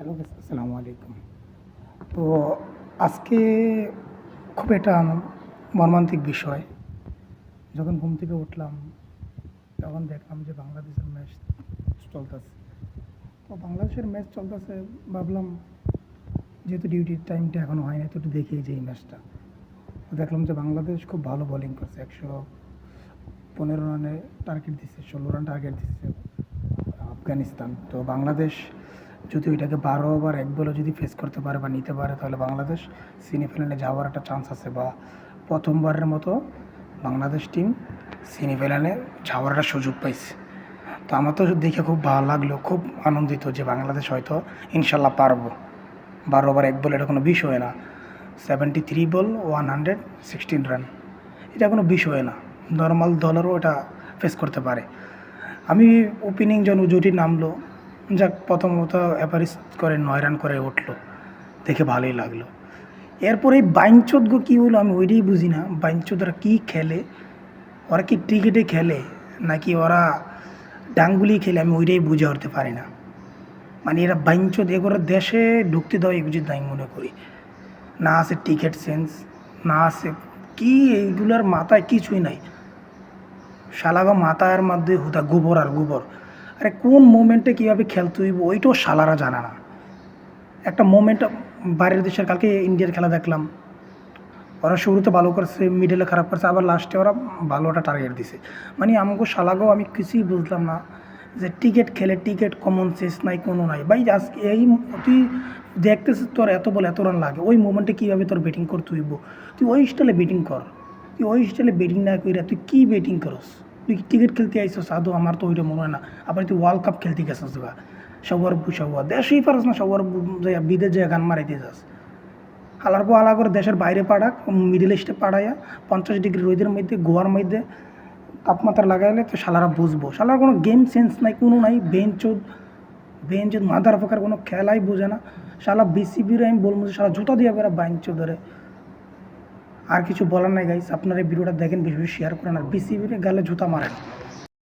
Hello আসসালামু আলাইকুম। তো আজকে খুব একটা মর্মান্তিক বিষয়। যখন ঘুম থেকে উঠলাম, তখন দেখলাম যে বাংলাদেশের ম্যাচ চলতেছে। তো বাংলাদেশের ম্যাচ চলতেছে, ভাবলাম যেহেতু ডিউটির টাইমটা এখনও হয়নি তো একটু দেখেই যে এই ম্যাচটা। দেখলাম যে বাংলাদেশ খুব ভালো বোলিং করছে। একশো পনেরো রানে টার্গেট দিচ্ছে ষোলো রান টার্গেট দিচ্ছে আফগানিস্তান। তো বাংলাদেশ যদি ওইটাকে বারো ওভার এক বলে যদি ফেস করতে পারে বা নিতে পারে, তাহলে বাংলাদেশ সেমিফাইনালে যাওয়ার একটা চান্স আছে বা প্রথমবারের মতো বাংলাদেশ টিম সেমিফাইনালে যাওয়ার একটা সুযোগ পাইছে। তো আমার তো দেখে খুব ভালো লাগল, খুব আনন্দিত যে বাংলাদেশ হয়তো ইনশাল্লাহ পারব। বারো ওভার এক বল এটা কোনো বিষয় না। Seventy three ball one hundred sixteen run এটা কোনো বিষয় না। নর্মাল দলেরও এটা ফেস করতে পারে। আমি ওপেনিং জন জুটি নামলো যাক, প্রথমত অ্যাভারেজ করে নয় রান করে উঠল। দেখে ভালোই লাগল। এরপরে এই বাইনচোদগো কী হলো আমি ওইটাই বুঝি না। বাইনচোদরা কী খেলে? ওরা কি ক্রিকেটে খেলে? নাকি ওরা ডাঙ্গুলি খেলে? আমি ওইটাই বুঝে উঠতে পারি না। মানে এরা বাইনচোদ, এগুলো দেশে ঢুকতে দেওয়া উচিত নাই মনে করি। না আছে টিকিট সেন্স, না আছে কি, এইগুলোর মাথায় কিছুই নাই। শালাগো মাথার মধ্যে হুদা গোবর আর গোবর। আরে কোন মোমেন্টে কীভাবে খেলতে হইব ওইটাও শালারা জানে না। একটা মোমেন্ট, বাইরের দেশের, কালকে ইন্ডিয়ার খেলা দেখলাম। ওরা শুরুতে ভালো করছে মিডলে খারাপ করছে, আবার লাস্টে ওরা ভালো একটা টার্গেট দিছে। মানে আমাকে শালাগো, আমি কিছুই বুঝলাম না যে টিকিট খেলে টিকিট কমন সেন্স নাই, কোনো নাই। ভাই, আজকে এই তুই দেখতেছিস তোর এত বল, এত রান লাগে। ওই মোমেন্টে কীভাবে তোর ব্যাটিং করতে হইব? তুই ওই স্টাইলে ব্যাটিং কর। তুই ওই স্টাইলে ব্যাটিং না কইরা তুই কী ব্যাটিং করস? তুই ক্রিকেট খেলতে আইসো সাধু আমার তো ওইটা মনে হয় না। আবার তুই ওয়ার্ল্ড কাপ খেলতে গেছিস গা। সবার সবার দেশেই পারস না, সবার বিদেশ যায় গান মারাইতে যাস। হালার পর আলা করে দেশের বাইরে পাড়াক মিডিল ইস্টে পাড়াইয়া পঞ্চাশ ডিগ্রি রোদের মধ্যে, গোয়ার মধ্যে তাপমাত্রা লাগাইলে তো শালারা বুঝব। শালার কোনো গেম সেন্স নাই, কোনো নাই বেঞ্চোদ বেঞ্চ মাদার ফাঁকার কোনো খেলাই বোঝে না। শালা বিসিবির আমি বলব শালা জুতা দিয়ে বেড়া বাইঞ্চো ধরে। আর কিছু বলার নাই গাইস আপনারা ভিডিওটা দেখেন, বেশি বেশি শেয়ার করেন আর বিসিবির গালে জুতা মারেন।